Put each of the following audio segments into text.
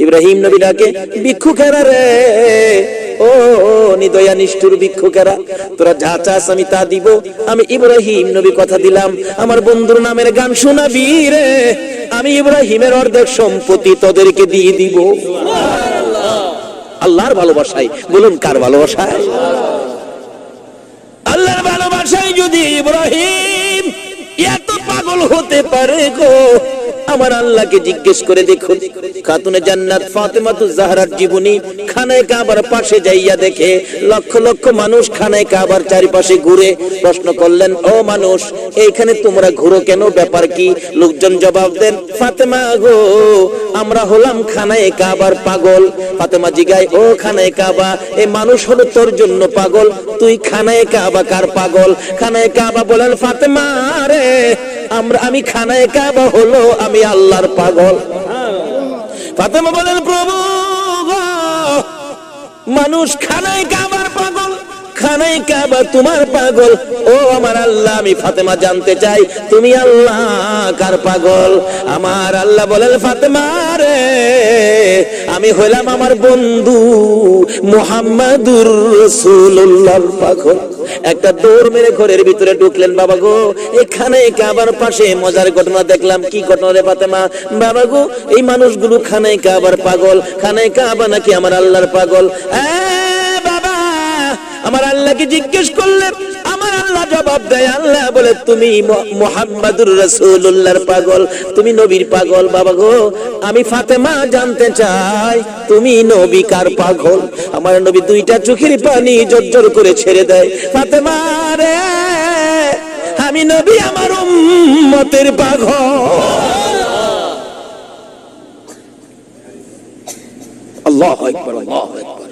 ইব্রাহিম নবী ডাকে ভিক্ষুকেরা রে? ও, নিদয়া নিষ্ঠুর ভিক্ষুকেরা তোরা যা চাস আমি তা দিব। আমি ইব্রাহিম নবী কথা দিলাম। আমার বন্ধুর নামের গান শোনাবি রে। আমি ইব্রাহিমের অর্ধেক সম্পত্তি তোদেরকে দিয়ে দিব। আল্লাহর ভালোবাসায়। বলুন, কার ভালোবাসায়? আল্লাহর ভালোবাসায় যদি ইব্রাহিম এত পাগল হতে পারে গো আমার আল্লাহকে জিজ্ঞেস করে দেখুন। খাতুনে জান্নাত ফাতেমাতু জাহরার জীবনী খানায় কাবার পাশে যাইয়া দেখে লক্ষ লক্ষ মানুষ খানায় কাবার চারিপাশে ঘুরে প্রশ্ন করলেন, ও মানুষ, এইখানে তোমরা ঘুরো কেন? ব্যাপার কি? লোকজন জবাব দেন, ফাতেমা গো, আমরা হলাম খানায় কাবার পাগল। ফাতেমা জিগায় ও খানায় কাবা এই মানুষ হলো তোর জন্য পাগল? তুই খানায় কাবা কার পাগল? খানায় কাবা বলেন, ফাতেমা রে আমরা, আমি খানায় কাবা হলো, আমি আল্লাহর পাগল। ফাতেমা বলেন, প্রভু মানুষ খানায় কাবার পাগল, খানায় কাবা তোমার পাগল। ও আমার আল্লাহ, আমি ফাতেমা জানতে চাই, তুমি আল্লাহ কার পাগল? আমার আল্লাহ বলেন, ফাতেমা রে, আমি হইলাম আমার বন্ধু মোহাম্মদুর রসুল্লাহর পাগল। একটা দৌড় মেরে ঘরের ভিতরে ঢুকলেন, বাবা গো, এখানে কাবার পাশে মজার ঘটনা দেখলাম। কি ঘটনা রে ফাতেমা? বাবা গো, এই মানুষগুলো খানে কাবার পাগল। খানে কাবা নাকি আমার আল্লাহর পাগল? বাবা, আমার আল্লাহকে জিজ্ঞেস করলে আমার আল্লাহ জবাব দেয়, আল্লাহ বলে, তুমি মোহাম্মদুর রসুল্লাহর পাগল, তুমি নবীর পাগল, বাবা গো। আমি ফাতেমা জানতে চাই, তুমি নবী কার পাগল? আমার নবী দুইটা চোখের পানি জর্জর করে ছেড়ে দেয়, ফাতেমা রে, আমি নবী আমার উম্মতের পাগল। আল্লাহ আকবার আল্লাহ আকবার।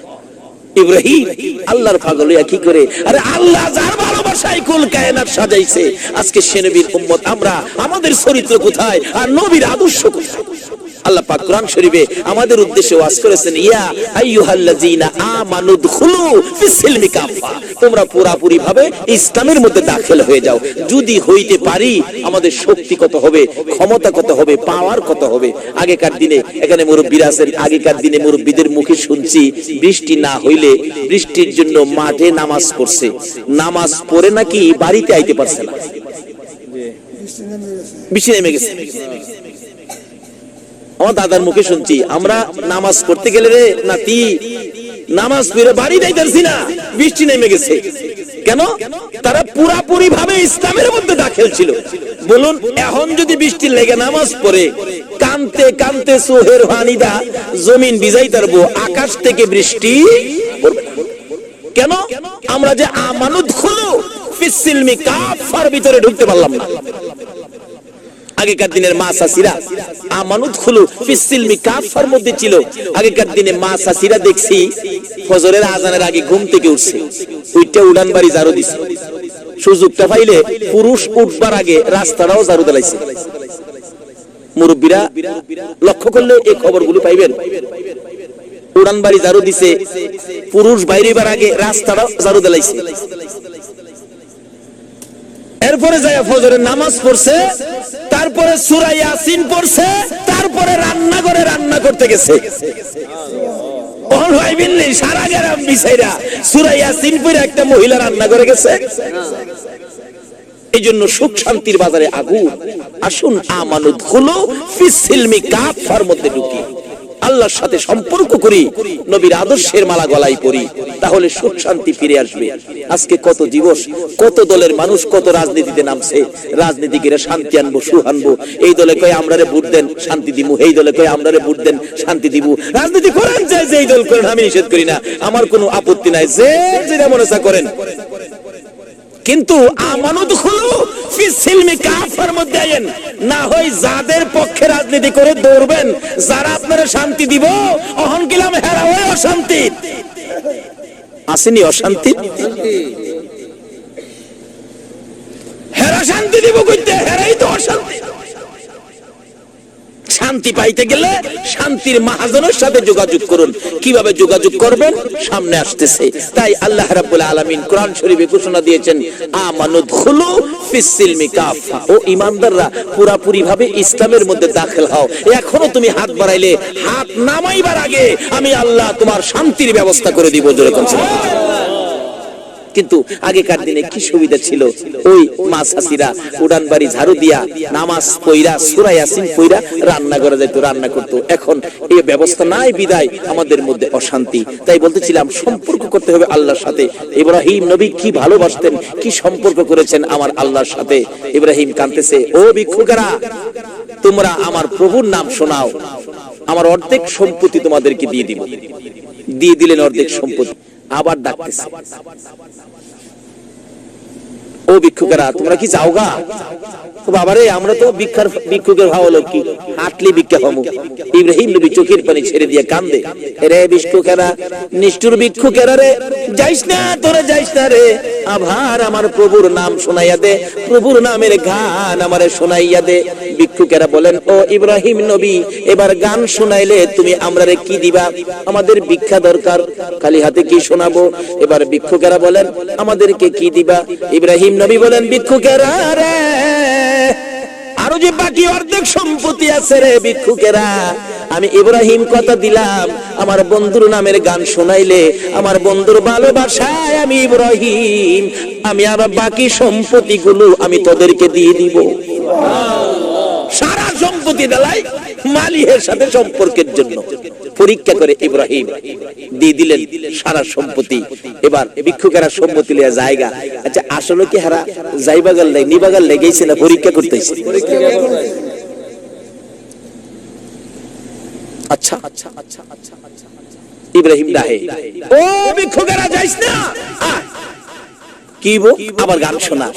ইব্রাহিম, আল্লাহর পাগল হইয়া কি করে? আরে আল্লাহ যার ভালোবাসায় কুল কায়নাত সাজাইছে। আজকে সেনবীর উম্মত, আমরা, আমাদের চরিত্র কোথায়? আর নবীর আদর্শ কোথায়? আল্লাহ পাক কোরআন শরীফে আমাদের উদ্দেশ্যে ওয়াজ করেছেন, ইয়া আইয়ুহাল্লাযীনা আমানু দুখুলু ফিসসিলমি কাফা তোমরা পুরাপুরি ভাবে ইসলামের মধ্যে দাখিল হয়ে যাও। যদি হইতে পারি, আমাদের শক্তি কত হবে, ক্ষমতা কত হবে পাওয়ার কত হবে? আগেকার দিনে এখানে মুরব্বীরা আছেন, আগেকার দিনে মুরব্বীদের মুখে শুনছি, বৃষ্টি না হইলে বৃষ্টির জন্য মাঠে নামাজ পড়ছে। নামাজ পড়ে নাকি বাড়িতে আইতে পারছে না? বৃষ্টি নেমে গেছে। আমার দাদার মুখে শুনছি, আমরা নামাজ পড়তে গেলে রে নাতি, নামাজ পড়ে বাড়ি যাইতেছি না, বৃষ্টি নেমে গেছে। কেন? তারা পুরাপুরি ভাবে ইসলামের মধ্যে দাখিল ছিল। বলুন, এখন যদি বৃষ্টি লেগে নামাজ পড়ে, কানতে কানতে সোহের হানিদা, জমিন বিজাই তারবো আকাশ থেকে বৃষ্টি কেন? আমরা যে আমানত খুলো ফিসিলমি কাফার ভিতরে ঢুকতে পারলাম না। আগেকার দিনের মা সাসিরা আমানুত খুলু ফিসিলমি কাফার মধ্যে ছিল। আগেকার দিনে মা সাসিরা দেখছি ফজরের আজানের আগে ঘুম থেকে উঠছে। উইটা উড়ান বাড়ি জারো দিছে। সুযোগটা পাইলে পুরুষ উঠবার আগে রাস্তাটাও জারু দিলাইছে। মুরব্বীরা লক্ষ্য করলে এই খবরগুলো পাইবেন। উড়ান বাড়ি জারু দিছে, পুরুষ বাইরেবার আগে রাস্তাটাও জারু দিলাইছে। এরপরে যায় ফজরের নামাজ পড়ছে তারপরে সুরা ইয়াসিন পড়ছে, তারপরে রান্না করে রান্না করতে গেছে। সারা গ্রাম বিছাইরা সুরা ইয়াসিন পড়ে একটা মহিলা রান্না করে গেছে। এই জন্য সুখ শান্তির বাজারে আগুন। আসুন আমানুদ হলো ফিসিলমি কাফার মধ্যে ঢুকি। আল্লাহর সাথে সম্পর্ক করি, নবীর আদর্শের মালা গলায় পরি, তাহলে সুখ শান্তি ফিরে আসবে। আজকে কত দিবস, কত দলের মানুষ কত রাজনীতিতে নামছে, রাজনীতিকেরা শান্তি আনব, সুখ আনব। এই দলে কয়ে, আমরারে ভোট দেন, শান্তি দিব এই দলে কয়ে, আমরারে ভোট দেন, শান্তি দিব রাজনীতি করেন যে এই দল করেন, আমি নিষেধ করি না। আমার কোনো আপত্তি নাই। যে যেটা মনে করেন। কিন্তু আমানত হলো রাজনীতি করে দৌড়বেন, যারা আপনারা শান্তি দিব অহন কিলাম হেরা অশান্তি। আসেনি অশান্তি? হেরা শান্তি দিব কইতে, হেরাই তো অশান্তি। শান্তি পাইতে গেলে শান্তির মাহাজনের সাথে যোগাযোগ করুন। কীভাবে যোগাযোগ করবেন? সামনে আসতেছে। তাই আল্লাহ রাব্বুল আলামিন কোরআন শরীফে ঘোষণা দিয়েছেন আমানুদখুলু ও ঈমানদাররা পুরাপুরি ভাবে ইসলামের মধ্যে দাখিল হও। এখনও তুমি হাত বাড়াইলে, হাত নামাইবার আগে আমি আল্লাহ তোমার শান্তির ব্যবস্থা করে দিব। জোরে কোন কিন্তু আগেকার দিনে কি সুবিধা ছিল? ওই মা চাষিরা উড়ান বাড়ি ঝাড়ু দিয়া, নামাজ পইরা, সুরা ইয়াসিন পইরা রান্না করে যেত রান্না করতো। এখন এই ব্যবস্থা নাই বিদায়, আমাদের মধ্যে অশান্তি। তাই বলতেছিলাম, সম্পর্ক করতে হবে আল্লাহর সাথে। ইব্রাহিম নবী কি ভালোবাসতেন, কি সম্পর্ক করেছেন আমার আল্লাহর সাথে? ইব্রাহিম কানতেছে ও ভিক্ষুকেরা, তোমরা আমার প্রভুর নাম শোনাও। আমার অর্ধেক সম্পত্তি তোমাদেরকে দিয়ে দিব। দিয়ে দিলেন অর্ধেক সম্পত্তি। আবার ডাকতেছে। ও ভিক্ষুকেরা, তোমরা কি যাও গা তো বাবারে, আমরা তো ভিক্ষার, ভিক্ষুকের ভাব কি হাটলি ভিক্ষা হমু। ইব্রাহিম নবী চোখের পানি ছেড়ে দিয়ে কান্দে। রে ভিক্ষুকেরা নিষ্ঠুর ভিক্ষুকেরা রে, যাইস না, তোরা যাইস না রে। আভার আমার প্রভুর নাম শোনাইয়া দে, প্রভুর নামের গান আমারে শোনাইয়া দে। ভিক্ষুকেরা বলেন, ও ইব্রাহিম নবী, এবার গান শোনাইলে তুমি আমরারে কি দিবা? আমাদের ভিক্ষা দরকার। খালি হাতে কি শোনাবো? এবার ভিক্ষুকেরা বলেন, আমাদেরকে কি দিবা? ইব্রাহিম নবী বলেন, ভিক্ষুকেরা রে, আরও যে বাকি অর্ধেক সম্পত্তি আছে রে ভিক্ষুকেরা, আমি ইব্রাহিম কথা দিলাম, আমার বন্ধুর নামের গান শোনাইলে, আমার বন্ধুর ভালোবাসায় আমি ইব্রাহিম, আমি আবার বাকি সম্পত্তিগুলো আমি তোদেরকে দিয়ে দিব। সারা সম্পত্তি দেলাই। মালিহের সাথে সম্পর্কের জন্য পরীক্ষা করে ইব্রাহিম দিয়ে দিলেন সারা সম্পত্তি এবার ভিক্ষুকেরা সম্পত্তি লিয়া জায়গা আচ্ছা আসলে কি হারা যাইবাগাল লাই নিবাগাল লেগেছে না পরীক্ষা করতেছে আচ্ছা আচ্ছা আচ্ছা আচ্ছা আচ্ছা ইব্রাহিম ডাহে ও ভিক্ষুকেরা যাইস না। কি আবার গান শোনা।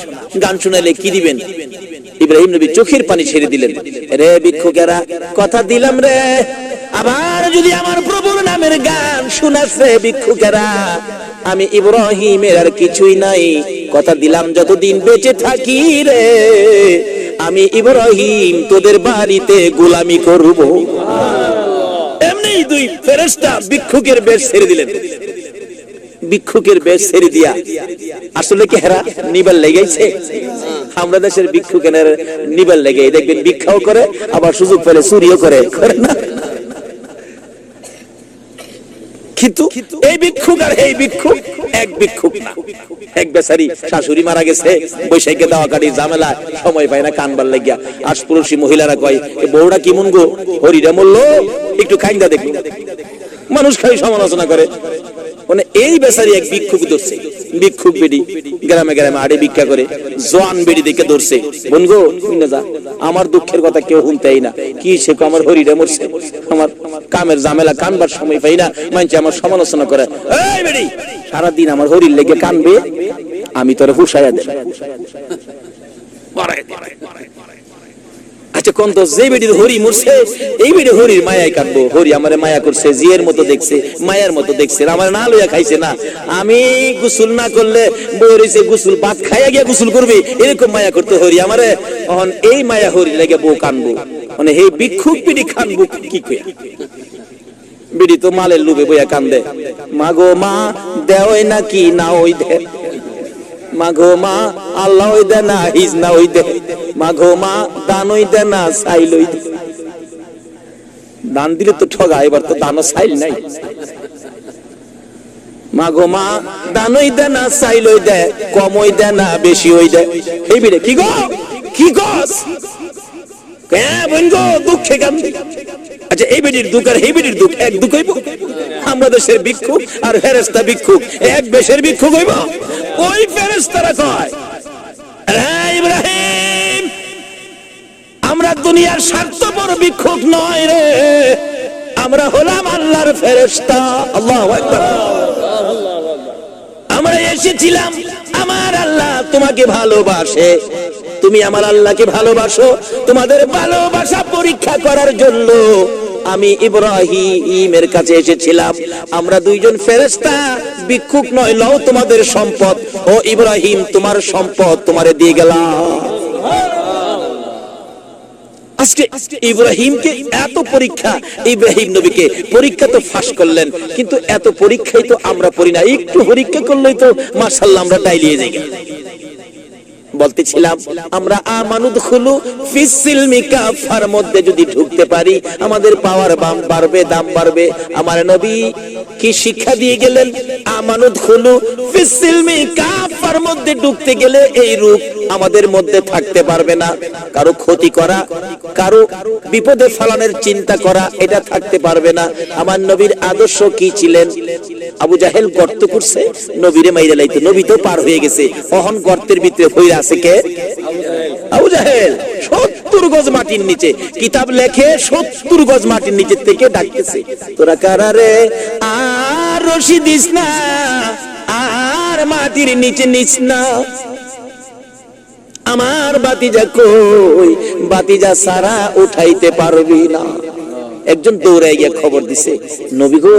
গান শোনাইলে কি দিবেন? ইব্রাহিম নবী চোখের পানি ছেড়ে দিলেন। রে ভিক্ষুকেরা, কথা দিলাম রে। আবার যদি আমার প্রভুর নামের গান শোনাছে ভিক্ষুকেরা। আমি ইব্রাহিমের আর কিছুই নাই। কথা দিলাম যতদিন বেঁচে থাকি রে। আমি ইব্রাহিম, তোদের বাড়িতে গোলামি করব। এমনি দুই ফেরেশতা ভিক্ষুকের বেশ ছেড়ে দিলেন। ভিক্ষুকের বেশ ছেড়ে দিয়া। আসলে কি হেরা? নিবার লেগেছে আমরা দেশের ভিক্ষুকের নিবার লেগে দেখবেন ভিক্ষাও করে, আবার সুযোগ পেলে চুরিও করে। করে না? শাশুড়ি মারা গেছে কাটি ঝামেলা, সময় না কানবার মহিলারা কয় গো মরল? একটু মানুষ খালি সমালোচনা করে। মানে এই বেচারি এক ভিক্ষুক ধরছে। ভিক্ষুক বেডি গ্রামে গ্রামে আড়ে ভিক্ষা করে, জোয়ান বেডি দেখে ধরছে। বোন গো যা, আমার দুঃখের কথা কেউ শুনতেই না। কি সে আমার হরিটা মরছে? আমার কামের ঝামেলা কানবার সময় পাই না। মানছে আমার সমালোচনা করে বেডি সারাদিন আমার হরির লেগে কানবে, আমি তোরে হুসাইয়া দেব। আচ্ছা কোন তো যে বেডি হরি মরছে, এই বেডি হরির মায়ায় কাটবো হরি আমারে মায়া করছে, জিয়ের মতো দেখছে, মায়ার মতো দেখছে আমার না লইয়া খাইছে না। আমি গোসল না করলে বই রইছে গোসল, ভাত খাইয়া গিয়া গোসল করবে, এরকম মায়া করতে হরি আমারে। তখন এই মায়া হরি লাগে বউ কানবো। মানে হে ভিক্ষুক বিড়ি খানবো, কি কইয়া? বিড়ি তো মালের লুবে বইয়া কান্দে। মাগো মা দেওই নাকি না ওই দে। মাঘো মা আল্লাহ ওই দে না, হিজ না ওই দে। মাঘো মা দান ওই দে না সাইল দান দিলে তো ঠগা, এবার তো দানও সাইল নাই। মা দান ওই দে না সাইল দে কম ওই দে না বেশি ওই দে। এই কি গো? কি গস হ্যাঁ বোন গো, দুঃখে কান্দি আচ্ছা এই বেডির দুঃখ আর এই বেডির দুঃখ, এক দুঃখ হইব? আমরা দেশের ভিক্ষুক আর ফেরেস্তা ভিক্ষুক এক দেশের ভিক্ষুক হইব ওই ফেরেস্তারা কয় রে ইব্রাহিম আমরা দুনিয়ার স্বার্থপর ভিক্ষুক নয় রে। আমরা হলাম আল্লাহর ফেরেস্তা আল্লাহু আমরা এসেছিলাম, আমার আল্লাহ তোমাকে ভালোবাসে। তুমি আমার আল্লাহকে ভালোবাসো। তোমাদের ভালোবাসা পরীক্ষা করার জন্য আমি ইব্রাহিমের কাছে এসেছিলাম। আমরা দুইজন ফেরেশতা। ভিক্ষুক নয়, লও তোমাদের সম্পদ। ও ইব্রাহিম, তোমার সম্পদ তোমারে দিয়ে গেলাম। আজকে ইব্রাহিমকে এত পরীক্ষা, ইব্রাহিম নবীকে পরীক্ষা তো ফাঁস করলেন, কিন্তু এত পরীক্ষাই তো আমরা পড়ি না, একটু পরীক্ষা করলেই তো মার্শাল্লাহ আমরা টাইলিয়ে যাই। বলতেছিলাম, আমরা আমানুদ খুলু ফিসিলমি মধ্যে যদি ঢুকতে পারি, আমাদের পাওয়ার বাম বাড়বে, দাম বাড়বে। আমার নবী কি শিক্ষা দিয়ে গেলেন? মধ্যে ঢুকতে গেলে এই রূপ আমাদের মধ্যে থাকতে পারবে না। কারও ক্ষতি করা, কারও বিপদে ফলানোর চিন্তা করা, এটা থাকতে পারবে না। আমার নবীর আদর্শ কি ছিলেন? আবু জাহেল গর্ত করছে, নবীরে মাইরে লাইতো, নবী তো পার হয়ে গেছে। অহন গর্তের ভিতরে হইরা আছে কে? আবু জাহেল, সত্তর গজ মাটির নিচে, কিতাব লেখে সত্তর গজ মাটির নিচে থেকে ডাকতেছে। তোরা কারারে আর রশি দিস না, আর মাটির নিচে নিস না। আমার বাতিজা কই? বাতিজা সারা উঠাইতে পারবি না। একজন দৌড়ায় গিয়ে খবর দিছে, নবী গো,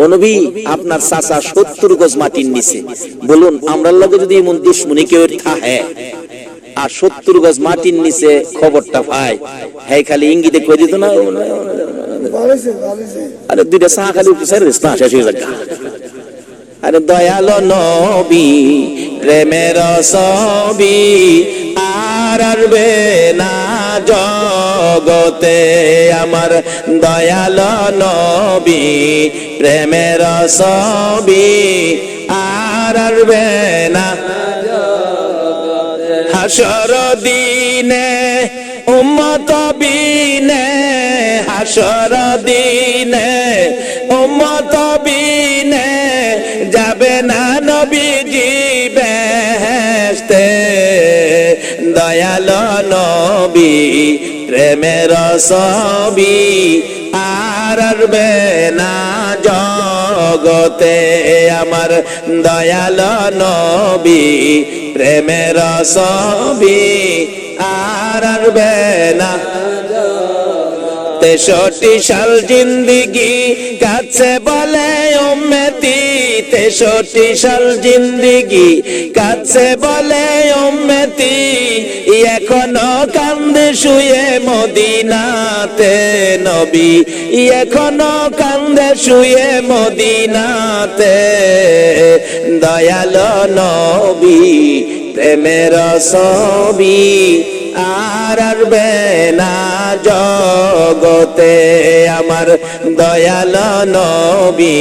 ও নবী, আপনার চাচা সত্তর গজ মাটির নিচে। বলুন আমরা লগে যদি এমন দুশ্মনী কেউ থাহে আর সত্তর গজ মাটির নিচে খবরটা পাই হ্যাঁ খালি ইঙ্গিতে কই দিত না? আরে, দুইটা চা খালি আরে, দয়াল নবী, প্রেমের সবি আর আরবে না জগতে আমার দয়াল নবী, প্রেমের সবি আর আরবে না হাসর দিনে, উম্মত বিনে, হাসর দিনে, উম্মত দয়াল নবী প্রেমের সবি আর না জগতে। আমার দয়াল নবী প্রেমের সবি আর না তেষট্টি সাল জিন্দিগি কাছে বলে উম্মতি তেষট্টি সাল জিন্দিগি কাছে বলে উম্মতি, এখনও কান্দে শুয়ে মদিনাতে নবী, এখনও কান্দে শুয়ে মদিনাতে দয়াল নবী, প্রেমের সবি আর আরবে না। জগতে আমার দয়াল নবী,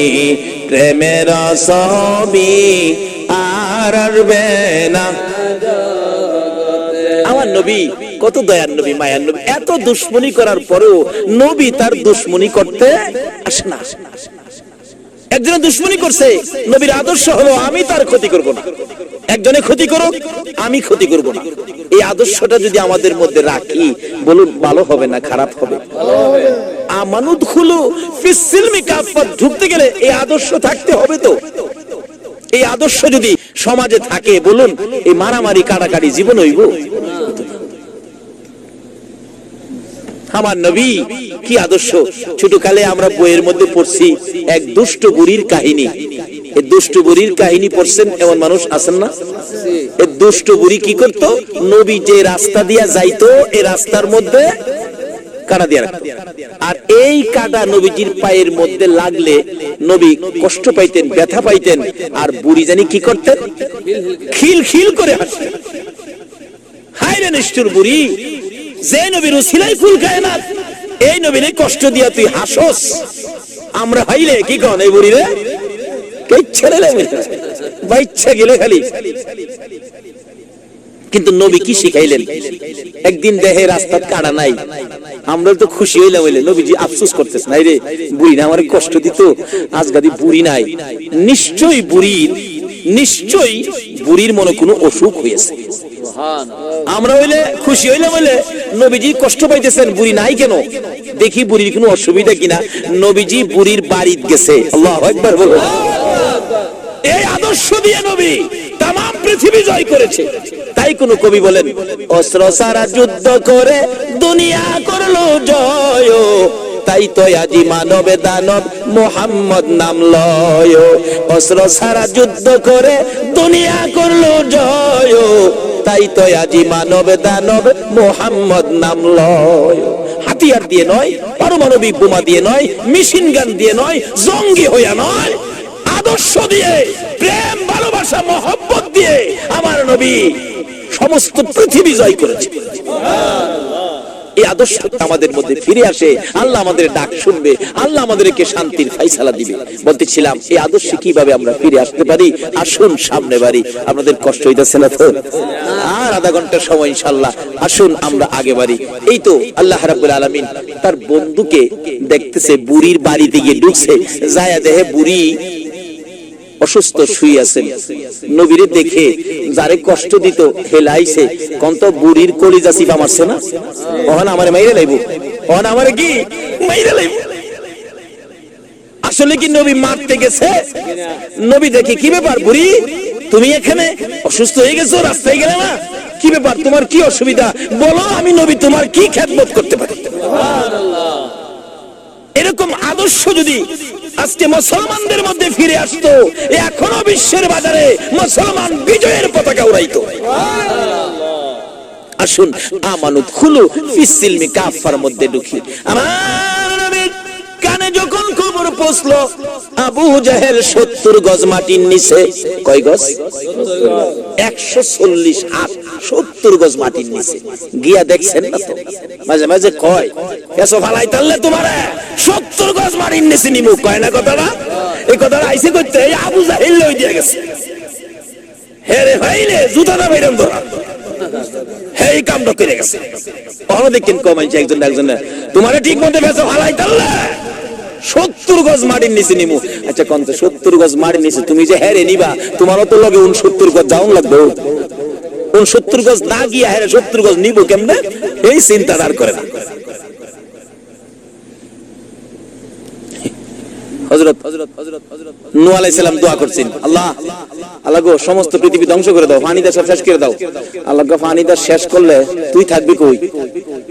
প্রেমের সবি আর আরবে না। আমার নবী, কত দয়ার নবী, মায়ার নবী। এত দুশ্মনী করার পরেও নবী তার দুশ্মনী করতে আসে না। একজনে দুশ্মনী করছে, নবীর আদর্শ হলো আমি তার ক্ষতি করব না। একজনে ক্ষতি করুক, আমি ক্ষতি করব না। এই আদর্শটা যদি আমাদের মধ্যে রাখি, বলুন, ভালো হবে না খারাপ হবে? আমানুদ খুলু ফিসিলমি কাফাত ঢুকতে গেলে এই আদর্শ থাকতে হবে তো। এই আদর্শ যদি সমাজে থাকে, বলুন, এই মারামারি, কাটাকাটি জীবন হইব? আমার নবী, কি আদর্শ? ছোটকালে আমরা বইয়ের মধ্যে পড়ছি, এক দুষ্ট বুড়ির কাহিনী। এই দুষ্ট বুড়ির কাহিনী পড়ছেন? এমন মানুষ আছেন না? এই দুষ্ট বুড়ি কি করত? নবী যে রাস্তা দিয়া যাইতো এই রাস্তার মধ্যে কাটা আর এই কাটা নবীজির পায়ের মধ্যে লাগলে নবী কষ্ট পাইতেন, ব্যথা পাইতেন, আর বুড়ি জানি কি করতেন? খিল খিল করে হাসতেন। হায় রে নিষ্ঠুর বুড়ি, যে নবীর উসিলাই ফুল খায় না এই নবীর কষ্ট দিয়া তুই হাসস। আমরা হাইলে কি কন এই বুড়ি রে কিন্তু নবী কি শিখাইলেন? একদিন দেহে রাস্তা কাটা নাই। আমরা তো খুশি হইলাম হইলে। নবীজি আফসোস করতেছে, নাই রে, বুড়ি না আমার কষ্ট দিত? আজ গাদি বুড়ি নাই। নিশ্চয়ই বুড়ির নিশ্চয়ই বুড়ির মনে কোনো অসুখ হয়েছে আমরা হইলে খুশি হইলাম হইলে নবীজি কষ্ট পাইতেছেন, বুড়ি নাই কেন? দেখি বুড়ির কোনো অসুবিধা কিনা। নবীজি বুড়ির বাড়িতে গেছে। আল্লাহ একবার বলো। এই আদর্শ দিয়ে নবী তাম পৃথিবী জয় করেছে। তাই কোন কবি বলেন, অস্ত্র সারা যুদ্ধ করে দুনিয়া করল জয় তাই তো আজি মানবে দানব মোহাম্মদ নাম লয় অস্ত্র সারা যুদ্ধ করে দুনিয়া করল জয় তাই তো আজি মানব দানব মোহাম্মদ নাম লয় হাতিয়ার দিয়ে নয়, পারমাণবিক বোমা দিয়ে নয়, মেশিন গান দিয়ে নয়, জঙ্গি হইয়া নয় আদর্শ দিয়ে, প্রেম, ভালোবাসা, মহব্বত দিয়ে আমার নবী সমস্ত পৃথিবী জয় করেছে। এই আদর্শ আমাদের মধ্যে ফিরে আসে, আল্লাহ আমাদের ডাক শুনবে, আল্লাহ আমাদেরকে শান্তির ফাইসালা দিবে। বলতেছিলাম, এই আদর্শে কীভাবে আমরা ফিরে আসতে পারি? আসুন সামনে বাড়ি, আপনাদের কষ্ট হইতেছে না তো? আর আধা ঘণ্টা সময় ইনশাল্লাহ আসুন আমরা আগে বাড়ি। এই তো আল্লাহ রাব্বুল আলামিন তার বন্ধুকে দেখতেছে, বুড়ির বাড়িতে গিয়ে ঢুকছে, যায়া দেহে বুড়ি অসুস্থ শুই আছেন। নবীরে দেখে যারে কষ্ট দিত হেলাইছে কন্ত বুড়ির কলিজা চিপা মারছে না? ওখানে আমারে মাইরে লাইব। ওখানে আমারে কি? মাইরে লাইব। আসলে কি নবী মারতে গেছে? নবী দেখে কি ব্যাপার বুড়ি? তুমি এখানে অসুস্থ হয়ে গেছো রাস্তায় গেলে না? কি ব্যাপার তোমার কি অসুবিধা? বলো আমি নবী তোমার কি খেদমত করতে পারি? এরকম আদর্শ যদি আজকে মুসলমানদের মধ্যে ফিরে আসতো এখনও বিশ্বের বাজারে মুসলমান বিজয়ের পতাকা উড়াইতো। আসুন আমানুত খুলু ফিসিলমি কাফার মধ্যে ঢুকি। আমার কানে যখন খবর পৌঁছলো আবু জাহেল সত্তর গজ মাটির নিচে। কয় গজ? একশো চল্লিশ হাত। সত্তর গজ মাটির নিচে। গিয়া দেখছেন না তো? মাঝে মাঝে কয় এসো ফালাই তাহলে তোমার, সত্তর গজ মাটির নিচে নিমু। কয় না কথাটা? এই কথাটা আইসে করতে আবু জাহেল লই দিয়ে গেছে। হে রে ভাইলে জুতাটা বাইরম ধরা হে, এই কামটা করে গেছে। কমাইছে একজন একজন তোমারে ঠিক মতো বেসো ফালাই তাহলে সত্তর গজ মাটির নিচে নিমু। আচ্ছা কন্ত, সত্তর গজ মাটির নিচে তুমি যে হ্যারে নিবা, তোমারও তো লগে উনসত্তর গজ যাওন লাগবে উনসত্তর গজ না গিয়া সত্তর গজ নিব কেমনে? এই চিন্তা আর করে না।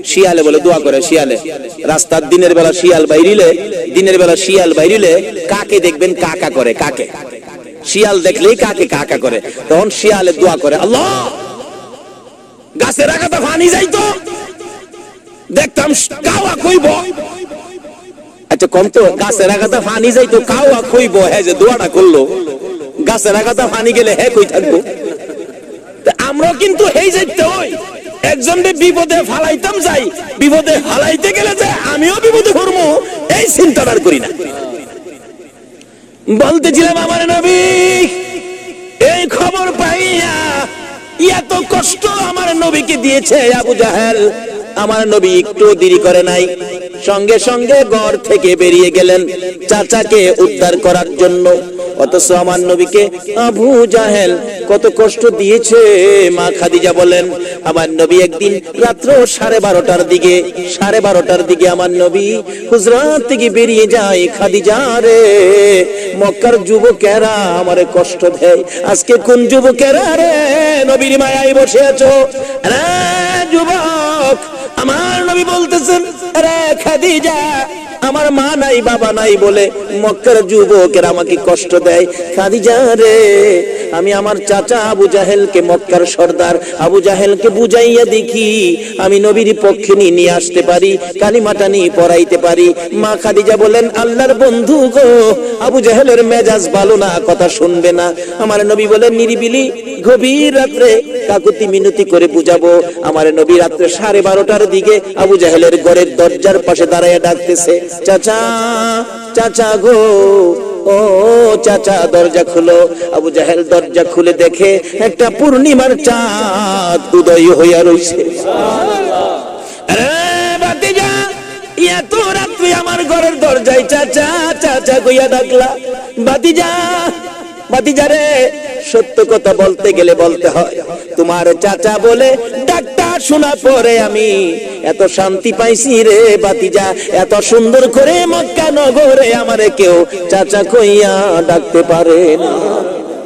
শিয়ালে বলে দোয়া করে শিয়ালে। রাস্তার দিনের বেলা শিয়াল বাইরিলে, দিনের বেলা শিয়াল বাইরিলে কাকে দেখবেন? কাকা করে, কাকে? শিয়াল দেখলেই কাকে কাকা করে? তখন শিয়ালে দোয়া করে, আল্লাহ! গাছের আগাতে পানি যাইতো। দেখতাম কাওয়া কইব। আচ্ছা কম তো, গাছের আগাতে পানি যাইতো, কাওয়া কইব হ্যাঁ যে দোয়াটা করল। গাছের আগাতে পানি গেলে হ্যাঁ কই থাকব? তা আমরাও কিন্তু হেই যাইতে হই একজনকে বিপদে ফালাইতাম যাই, বিপদে ফালাইতে গেলে যে আমিও বিপদে করব এই চিন্তা আর করি না। বলতেছিলাম আমার নবী, এই খবর পাইয়া এত কষ্ট আমার নবীকে দিয়েছে আবু জাহেল। আমার নবী একটু দেরি করে নাই। সঙ্গে সঙ্গে গড় থেকে বেরিয়ে গেলেন চাচাকে উদ্ধার করার জন্য। অথচ আমার নবীকে আবু জাহেল কত কষ্ট দিয়েছে, মা খাদিজা বলেন। আমার নবী একদিন রাত্র সাড়ে বারোটার দিকে, সাড়ে বারোটার দিকে আমার নবী হুজরাত থেকে বেরিয়ে যায়, খাদিজা রে, মক্কার যুবকেরা আমারে কষ্ট দেয়। আজকে কোন যুবকেরা রে, নবীর মায়ায় বসে আছো? যুবক, আমার নবী বলতেছেন, রে খাদিজা, আমার মা নাই, বাবা নাই বলে মক্কার যুবকেরা আমাকে কষ্ট দেয়। খাদিজা রে, আমি আমার চাচা আবু জাহেলকে মক্কার সর্দার আবু জাহেলকে বুঝাইয়া দেখি, আমি নবীর পক্ষে নিয়ে আসতে পারি, কালিমাটা নিয়ে পড়াইতে পারি। মা খাদিজা বলেন আল্লাহর বন্ধু গো, আবু জাহেলের মেজাজ ভালো না, কথা শুনবে না। আমার নবী বলেন নিরিবিলি গভীর রাত্রে কাকুতি মিনতি করে বুঝাবো, আমার নবী রাত্রে সাড়ে বারোটার দিকে আবু জাহেলের ঘরের দরজার পাশে দাঁড়ায় ডাকতেছে, চাচা চাচা গো, ও চাচা, দরজা খুলো। আবু জাহেল দরজা খুলে দেখে একটা পূর্ণিমার চাঁদ উদয় হইয়া বাতিজা এত রাত্রি আমার ঘরের দরজায় চাচা চাচা কইয়া ডাকলা। বাতিজা বাতিজা রে সত্য কথা বলতে গেলে বলতে হয়। তোমার চাচা বলে, ডাক্তার শোনা পরে আমি এত শান্তি পাইছি রে বাতিজা এত সুন্দর করে মক্কা নগরে আমারে কেউ চাচা কইয়া ডাকতে পারে না।